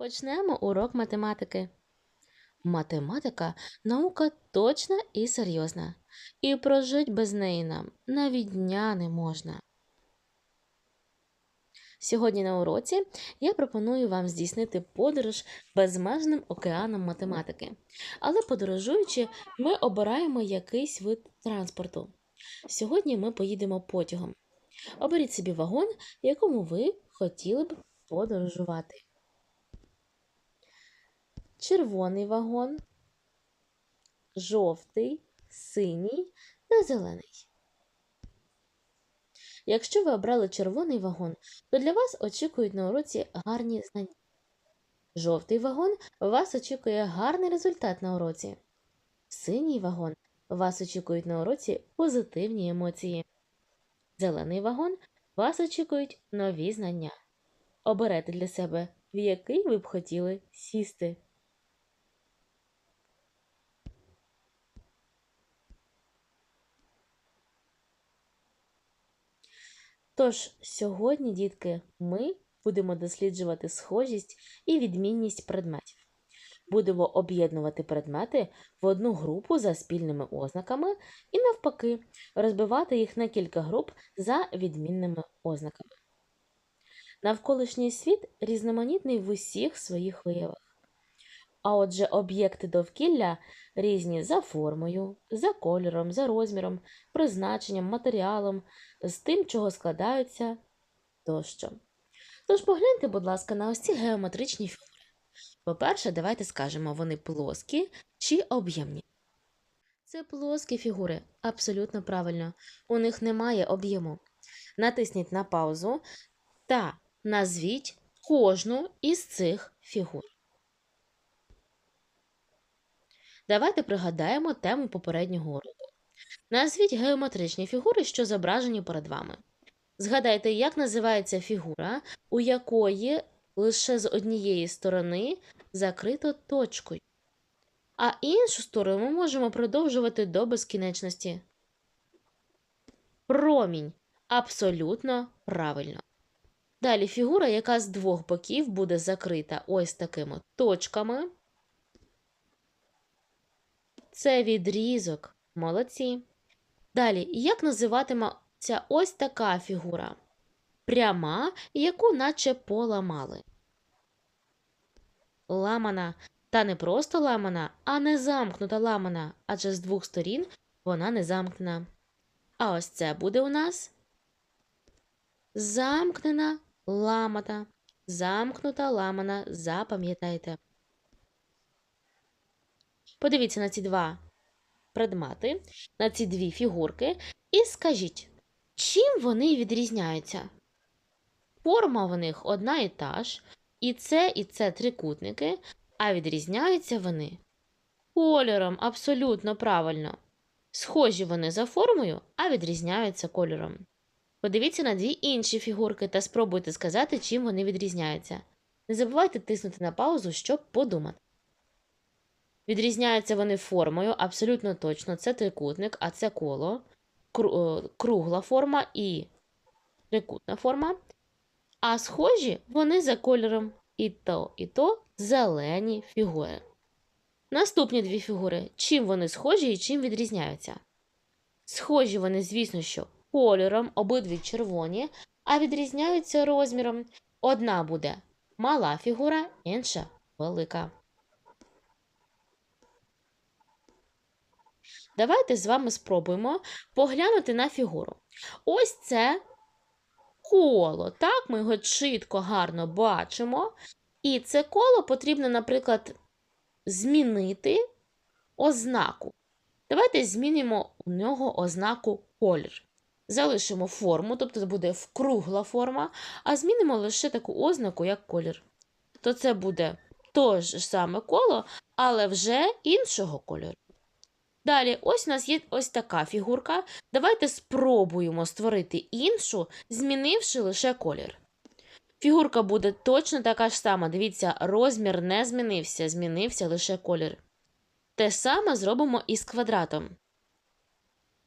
Почнемо урок математики. Математика наука точна і серйозна, і прожить без неї нам навіть дня не можна. Сьогодні на уроці я пропоную вам здійснити подорож безмежним океаном математики. Але подорожуючи, ми обираємо якийсь вид транспорту. Сьогодні ми поїдемо потягом. Оберіть собі вагон, якому ви хотіли б подорожувати. Червоний вагон, жовтий, синій та зелений. Якщо ви обрали червоний вагон, то для вас очікують на уроці гарні знання. Жовтий вагон вас очікує гарний результат на уроці. Синій вагон вас очікують на уроці позитивні емоції. Зелений вагон вас очікують нові знання. Оберете для себе, в який ви б хотіли сісти. Тож сьогодні, дітки, ми будемо досліджувати схожість і відмінність предметів. Будемо об'єднувати предмети в одну групу за спільними ознаками і, навпаки, розбивати їх на кілька груп за відмінними ознаками. Навколишній світ різноманітний в усіх своїх виявах. А отже, об'єкти довкілля різні за формою, за кольором, за розміром, призначенням, матеріалом, з тим, чого складаються тощо. Тож погляньте, будь ласка, на ось ці геометричні фігури. По-перше, давайте скажемо, вони плоскі чи об'ємні. Це плоскі фігури, абсолютно правильно. У них немає об'єму. Натисніть на паузу та назвіть кожну із цих фігур. Давайте пригадаємо тему попереднього уроку. Назвіть геометричні фігури, що зображені перед вами. Згадайте, як називається фігура, у якої лише з однієї сторони закрито точкою, а іншу сторону ми можемо продовжувати до безкінечності. Промінь абсолютно правильно. Далі фігура, яка з двох боків буде закрита ось такими точками. Це відрізок. Молодці. Далі, як називатиметься ось така фігура? Пряма, яку наче поламали. Ламана. Та не просто ламана, а не замкнута ламана, адже з двох сторін вона не замкнена. А ось це буде у нас замкнена ламата. Замкнута ламана, запам'ятайте. Подивіться на ці два предмети, на ці дві фігурки, і скажіть, чим вони відрізняються? Форма в них одна і та ж, і це, і це трикутники, а відрізняються вони кольором абсолютно правильно. Схожі вони за формою, а відрізняються кольором. Подивіться на дві інші фігурки та спробуйте сказати, чим вони відрізняються. Не забувайте тиснути на паузу, щоб подумати. Відрізняються вони формою, абсолютно точно. Це трикутник, а це коло, е, кругла форма і трикутна форма. А схожі вони за кольором і то, і то зелені фігури. Наступні дві фігури. Чим вони схожі і чим відрізняються? Схожі вони, звісно, що кольором, обидві червоні, а відрізняються розміром. Одна буде мала фігура, інша велика. Давайте з вами спробуємо поглянути на фігуру. Ось це коло. Так, ми його чітко, гарно бачимо. І це коло потрібно, наприклад, змінити ознаку. Давайте змінимо у нього ознаку колір. Залишимо форму, тобто це буде вкругла форма, а змінимо лише таку ознаку, як колір. То це буде те ж саме коло, але вже іншого кольору. Далі, ось у нас є ось така фігурка. Давайте спробуємо створити іншу, змінивши лише колір. Фігурка буде точно така ж сама. Дивіться, розмір не змінився, змінився лише колір. Те саме зробимо і з квадратом.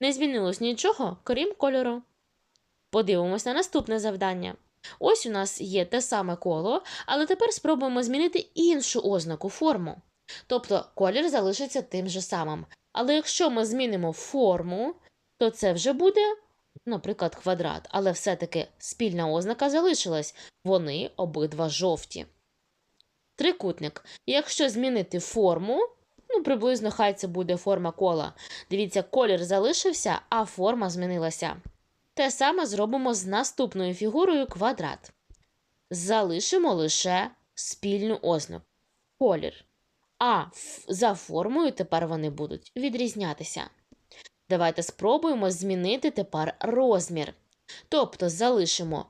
Не змінилось нічого, крім кольору. Подивимось на наступне завдання. Ось у нас є те саме коло, але тепер спробуємо змінити іншу ознаку форму. Тобто колір залишиться тим же самим. Але якщо ми змінимо форму, то це вже буде, наприклад, квадрат. Але все-таки спільна ознака залишилась. Вони обидва жовті. Трикутник. Якщо змінити форму, ну приблизно хай це буде форма кола. Дивіться, колір залишився, а форма змінилася. Те саме зробимо з наступною фігурою квадрат. Залишимо лише спільну ознаку колір. А за формою тепер вони будуть відрізнятися. Давайте спробуємо змінити тепер розмір. Тобто залишимо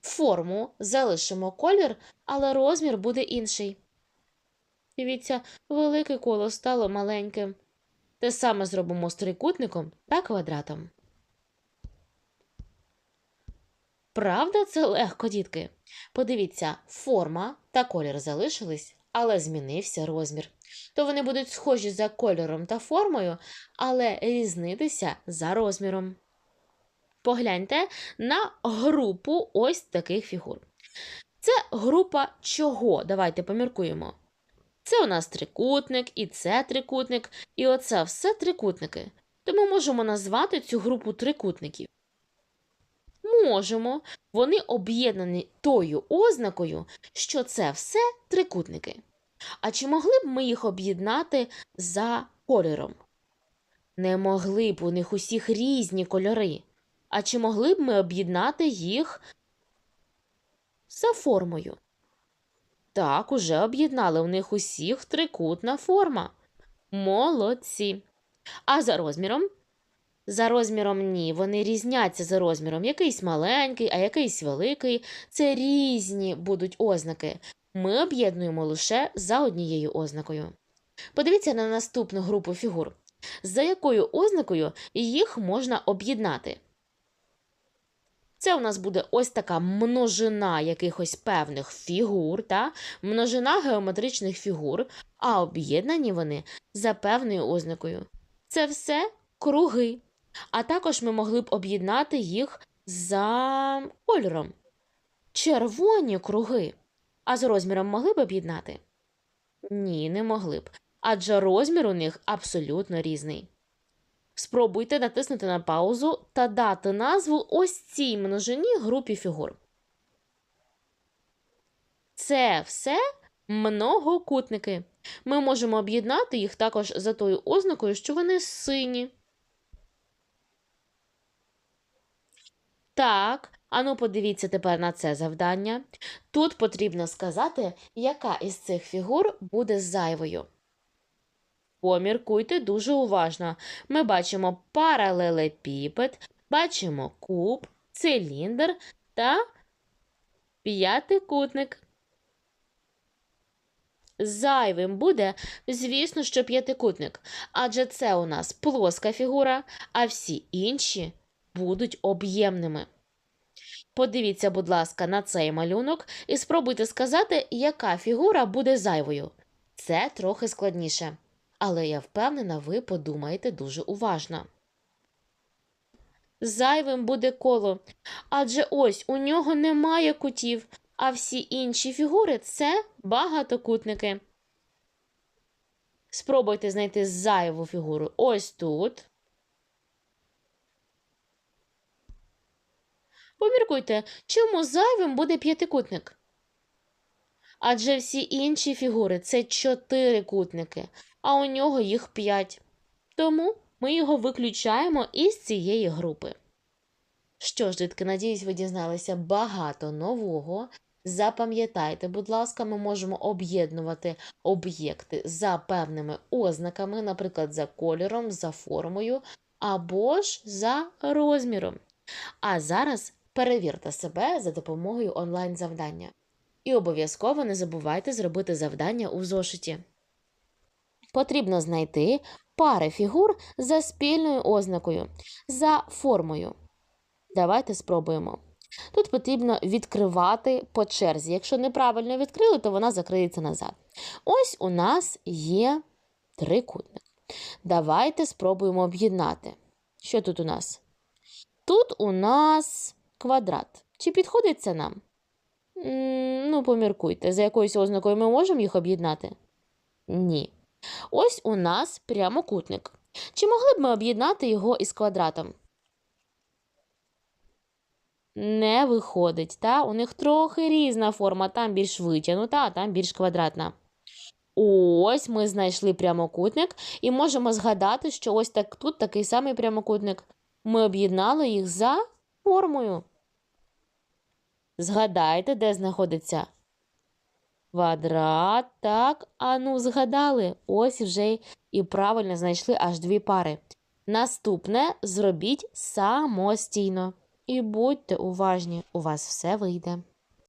форму, залишимо колір, але розмір буде інший. Дивіться, велике коло стало маленьким. Те саме зробимо з трикутником та квадратом. Правда, це легко, дітки. Подивіться, форма та колір залишились, але змінився розмір. То вони будуть схожі за кольором та формою, але різнитися за розміром. Погляньте на групу ось таких фігур. Це група чого? Давайте поміркуємо. Це у нас трикутник, і це трикутник, і оце все трикутники. То ми можемо назвати цю групу трикутників. Можемо. Вони об'єднані тою ознакою, що це все трикутники. А чи могли б ми їх об'єднати за кольором? Не могли б у них усіх різні кольори. А чи могли б ми об'єднати їх за формою? Так, уже об'єднали у них усіх трикутна форма. Молодці. А за розміром? За розміром ні, вони різняться за розміром. Якийсь маленький, а якийсь великий. Це різні будуть ознаки. Ми об'єднуємо лише за однією ознакою. Подивіться на наступну групу фігур. За якою ознакою їх можна об'єднати? Це у нас буде ось така множина якихось певних фігур, та? множина геометричних фігур, а об'єднані вони за певною ознакою. Це все круги. А також ми могли б об'єднати їх за кольором. Червоні круги. А з розміром могли б об'єднати? Ні, не могли б. Адже розмір у них абсолютно різний. Спробуйте натиснути на паузу та дати назву ось цій множині групі фігур. Це все многокутники. Ми можемо об'єднати їх також за тою ознакою, що вони сині. Так, ану подивіться тепер на це завдання. Тут потрібно сказати, яка із цих фігур буде зайвою. Поміркуйте дуже уважно. Ми бачимо паралелепіпед, бачимо куб, циліндр та п'ятикутник. Зайвим буде, звісно, що п'ятикутник, адже це у нас плоска фігура, а всі інші будуть об'ємними. Подивіться, будь ласка, на цей малюнок і спробуйте сказати, яка фігура буде зайвою. Це трохи складніше, але я впевнена, ви подумаєте дуже уважно. Зайвим буде коло, адже ось у нього немає кутів, а всі інші фігури це багатокутники. Спробуйте знайти зайву фігуру ось тут. Поміркуйте, чому зайвим буде п'ятикутник? Адже всі інші фігури це чотирикутники, а у нього їх п'ять. Тому ми його виключаємо із цієї групи. Що ж, дітки, надіюсь, ви дізналися багато нового. Запам'ятайте, будь ласка, ми можемо об'єднувати об'єкти за певними ознаками, наприклад, за кольором, за формою або ж за розміром. А зараз перевірте себе за допомогою онлайн-завдання. І обов'язково не забувайте зробити завдання у зошиті. Потрібно знайти пари фігур за спільною ознакою, за формою. Давайте спробуємо. Тут потрібно відкривати по черзі. Якщо неправильно відкрили, то вона закриється назад. Ось у нас є трикутник. Давайте спробуємо об'єднати. Що тут у нас? Тут у нас квадрат. Чи підходить це нам? Ну, поміркуйте, за якоюсь ознакою ми можемо їх об'єднати? Ні. Ось у нас прямокутник. Чи могли б ми об'єднати його із квадратом? Не виходить, та? У них трохи різна форма, там більш витягнута, а там більш квадратна. Ось ми знайшли прямокутник і можемо згадати, що ось так тут такий самий прямокутник. Ми об'єднали їх за формою. Згадайте, де знаходиться квадрат. Так, а ну згадали. Ось вже і правильно знайшли аж дві пари. Наступне зробіть самостійно. І будьте уважні, у вас все вийде.